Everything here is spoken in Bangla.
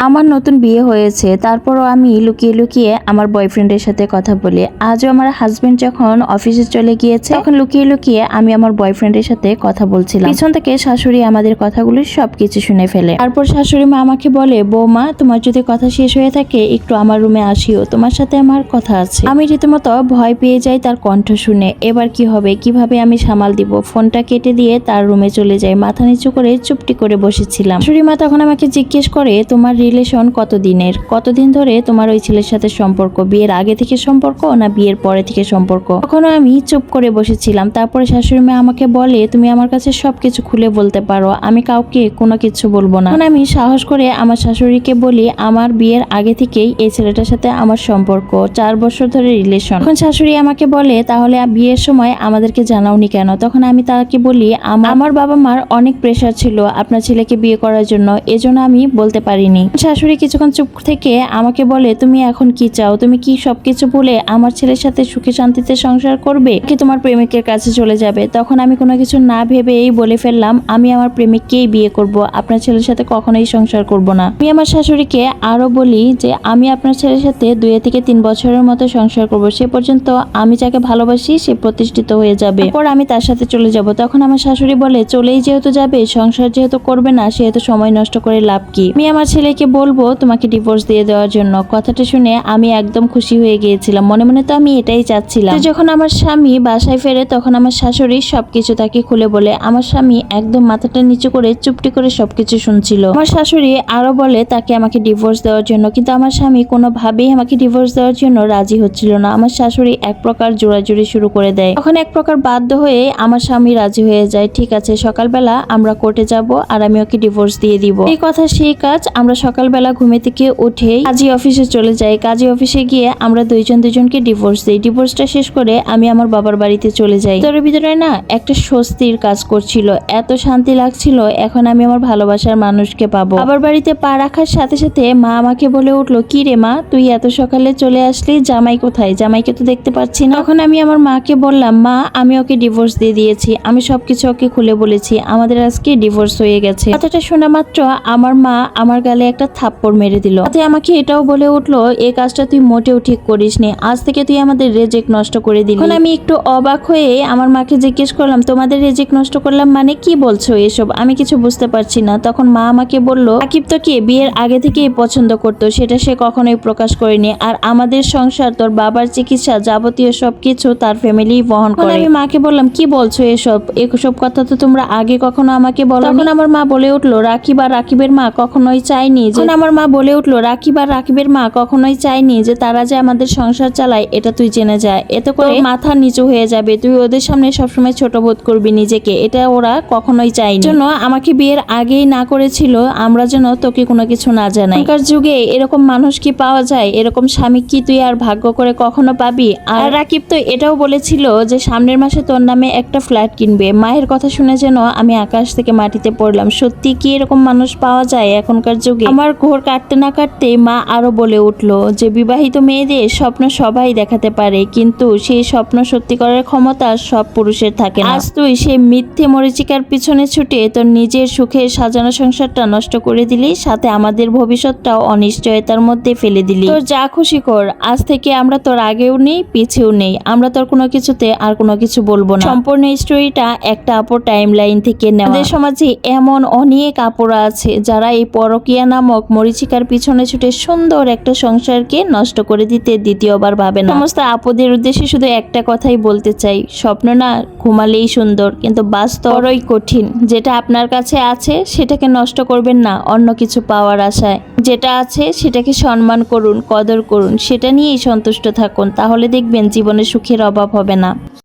আমার নতুন বিয়ে হয়েছে, তারপরও আমি লুকিয়ে লুকিয়ে আমার বয়ফ্রেন্ডের সাথে কথা বলি। আজও আমার হাজবেন্ড যখন অফিসে চলে গিয়েছে, তখন লুকিয়ে লুকিয়ে আমি আমার বয়ফ্রেন্ডের সাথে কথা বলছিলাম। পিছন থেকে শাশুড়ি আমাদের কথাগুলো সবকিছু শুনে ফেলে। তারপর শাশুড়ি মা আমাকে বলে, বৌমা, তোমার যদি কথা শেষ হয়ে থাকে, একটু আমার রুমে আসিও, তোমার সাথে আমার কথা আছে। আমি রীতিমতো ভয় পেয়ে যাই তার কণ্ঠ শুনে। এবার কি হবে? কীভাবে আমি সামাল দিব? ফোনটা কেটে দিয়ে তার রুমে চলে যাই। মাথা নিচু করে চুপটি করে বসেছিলাম। শাশুড়ি মা তখন আমাকে জিজ্ঞেস করে, তোমার রিলেশন কতদিনের? কতদিন ধরে তোমার ওই ছেলের সাথে সম্পর্ক? বিয়ের আগে থেকে সম্পর্ক না বিয়ের পরে থেকে সম্পর্ক? তখনও আমি চুপ করে বসেছিলাম। তারপরে শাশুড়ি মা আমাকে বলে, তুমি আমার কাছে সবকিছু খুলে বলতে পারো। আমি কাউকে কোনো কিছু বলব না। আমি সাহস করে আমার শাশুড়িকে বলি, আমার বিয়ের আগে থেকেই এই ছেলেটার সাথে আমার সম্পর্ক। চার বছর ধরে রিলেশন তখন শাশুড়ি আমাকে বলে, তাহলে বিয়ের সময় আমাদেরকে জানাওনি কেন? তখন আমি তাকে বলি, আমার বাবা মার অনেক প্রেশার ছিল আপনার ছেলেকে বিয়ে করার জন্য। এজন্য আমি বলতে পারিনি। শাশুড়ি কিছুক্ষণ চুপ থেকে আমাকে বলে, তুমি এখন কি চাও? তুমি কি সবকিছু বলে আমার ছেলের সাথে সুখে শান্তিতে সংসার করবে কি তোমার প্রেমিকের কাছে চলে যাবে? তখন আমি কোনো কিছু না ভেবেই বলে ফেললাম, আমি আমার প্রেমিককেই বিয়ে করব, আপনার ছেলের সাথে কখনোই সংসার করব না। আমি আমার শাশুড়িকে আরও বলি যে, আমি আপনার ছেলের সাথে দুই থেকে তিন বছরের মতো সংসার করব। সে পর্যন্ত আমি যাকে ভালোবাসি, সে প্রতিষ্ঠিত হয়ে যাবে। পর আমি তার সাথে চলে যাব। তখন আমার শাশুড়ি বলে, চলেই যেহেতু যাবে, সংসার যেহেতু করবে না, সেহেতু সময় নষ্ট করে লাভ কি? আমি আমার ছেলেকে বলব, তোমাকে ডিভোর্স দিয়ে দেওয়ার জন্য। কথাটা শুনে আমি একদম খুশি হয়ে গিয়েছিলাম। মনে মনে তো আমি এটাই চাচ্ছিলাম। যখন আমার স্বামী বাসায় ফেরে, তখন আমার শাশুড়ি সবকিছু তাকে খুলে বলে, আমার স্বামী একদম মাথাটা নিচু করে চুপটি করে সবকিছু শুনছিল। আমার শাশুড়ি আরও বলে, তাকে আমাকে ডিভোর্স দেওয়ার জন্য। কিন্তু আমার স্বামী কোনোভাবেই আমাকে ডিভোর্স দেওয়ার জন্য রাজি হচ্ছিল না। আমার শাশুড়ি এক প্রকার জোড়াজুড়ি শুরু করে দেয়। তখন এক প্রকার বাধ্য হয়ে আমার স্বামী রাজি হয়ে যায়, ঠিক আছে, সকালবেলা আমরা কোর্টে যাব আর আমি ওকে ডিভোর্স দিয়ে দিব। এই কথা সেই কাজ আমরা সকালবেলা ঘুমে থেকে উঠেই কাজী অফিসে চলে যাই। কাজী অফিসে গিয়ে আমরা দুইজন দুজনকে ডিভোর্স দিই। ডিভোর্সটা শেষ করে আমি আমার বাবার বাড়িতে চলে যাই। তোর ভিতরে না একটা স্বস্তির কাজ করছিল। এত শান্তি লাগছিল, এখন আমি আমার ভালোবাসার মানুষকে পাবো। বাবার বাড়িতে পা রাখার সাথে সাথে মা আমাকে বলে উঠল, কি রে মা, তুই এত সকালে চলে আসলি? জামাই কোথায়? জামাইকে তো দেখতে পাচ্ছি না। তখন আমি আমার মাকে বললাম, মা, আমি ওকে ডিভোর্স দিয়ে দিয়েছি। আমি সবকিছু ওকে খুলে বলেছি। আমাদের আজকে ডিভোর্স হয়ে গেছে। কথাটা শোনা মাত্র আমার মা আমার গালে একটা থাপ্পড় মেরে দিল। তাতে আমাকে এটাও বলে উঠল এই কাজটা তুই মোটেও ঠিক করিসনি। আজ থেকে তুই আমাদের রেজেক্ট নষ্ট করে দিলি। এখন আমি একটু অবাক হয়ে আমার মাকে জিজ্ঞেস করলাম তোমাদের রেজেক্ট নষ্ট করলাম মানে কি বলছো এসব? আমি কিছু বুঝতে পারছি না। তখন মা আমাকে বলল আকিব তো কে বিয়ের আগে থেকেই পছন্দ করতো সেটা সে কখনোই প্রকাশ করেনি। আর আমাদের সংসার তোর বাবার চিকিৎসা যাবতীয় সবকিছু তার ফ্যামিলি বহন করে। আমি মাকে বললাম কি বলছো এসব? এসব কথা তো তোমরা আগে কখনো আমাকে বলো তখন আমার মা বলে উঠল রাকিব আর রাকিবের মা কখনোই চায়নি যে আমার মা বলে উঠল রাকিব আর রাকিবের মা কখনোই চায়নি যে তারা যে আমাদের সংসার চালায় এটা তুই জেনে যায় এতে করে মাথা নিচু হয়ে যাবে। তুই ওদের সামনে সবসময় ছোট বোধ করবি নিজেকে। এটা ওরা কখনোই চায়নি। জন্য আমাকে বিয়ের আগেই না করেছিল আমরা যেন তোকে কোনো কিছু না জানাই। এখনকার যুগে এরকম মানুষ কি পাওয়া যায়? এরকম স্বামী কি তুই আর ভাগ্য করে কখনো পাবি? আর রাকিব তো এটাও বলেছিল যে সামনের মাসে তোর নামে একটা ফ্ল্যাট কিনবে। মায়ের কথা শুনে যেন আমি আকাশ থেকে মাটিতে পড়লাম। সত্যি কি এরকম মানুষ পাওয়া যায় এখনকার যুগে? আমার ঘোর কাটতে না কাটতে মা আরও বলে উঠল যে বিবাহিত মেয়েদের স্বপ্ন সবাই দেখাতে পারে কিন্তু সেই স্বপ্ন সত্যি করার ক্ষমতা সব পুরুষের থাকে না। আজ তুই সেই মিথ্যে মরিচিকার পিছনে ছুটে তোর নিজের সুখে সাজানো সংসারটা নষ্ট করে দিলি সাথে আমাদের ভবিষ্যৎটাও অনিশ্চয়তার মধ্যে ফেলে দিলি। তোর যা খুশি কর আজ থেকে আমরা তোর আগেও নেই পিছেও নেই। আমরা তোর কোনো কিছুতে আর কোনো কিছু বলব না। সম্পূর্ণ স্টোরিটা একটা আপর টাইম লাইন থেকে নেওয়া। আমাদের সমাজে এমন অনেক আপুরা আছে যারা এই পরকিয়া নামক মরিচিকার পিছনে ছুটে সুন্দর একটা সংসারকে নষ্ট করে দিতে দ্বিতীয়বার ভাবে না। সমস্ত আপুদের উদ্দেশ্যে শুধু একটা কথাই বলতে চাই। স্বপ্ন না ঘুমালেই সুন্দর, কিন্তু বাস্তবই কঠিন। যেটা আপনার কাছে আছে, সেটাকে নষ্ট করবেন না, অন্য কিছু পাওয়ার আশায়। যেটা আছে, সেটাকে সম্মান করুন, কদর করুন, সেটা নিয়েই সন্তুষ্ট থাকুন, তাহলে দেখবেন জীবনে সুখের অভাব হবে না।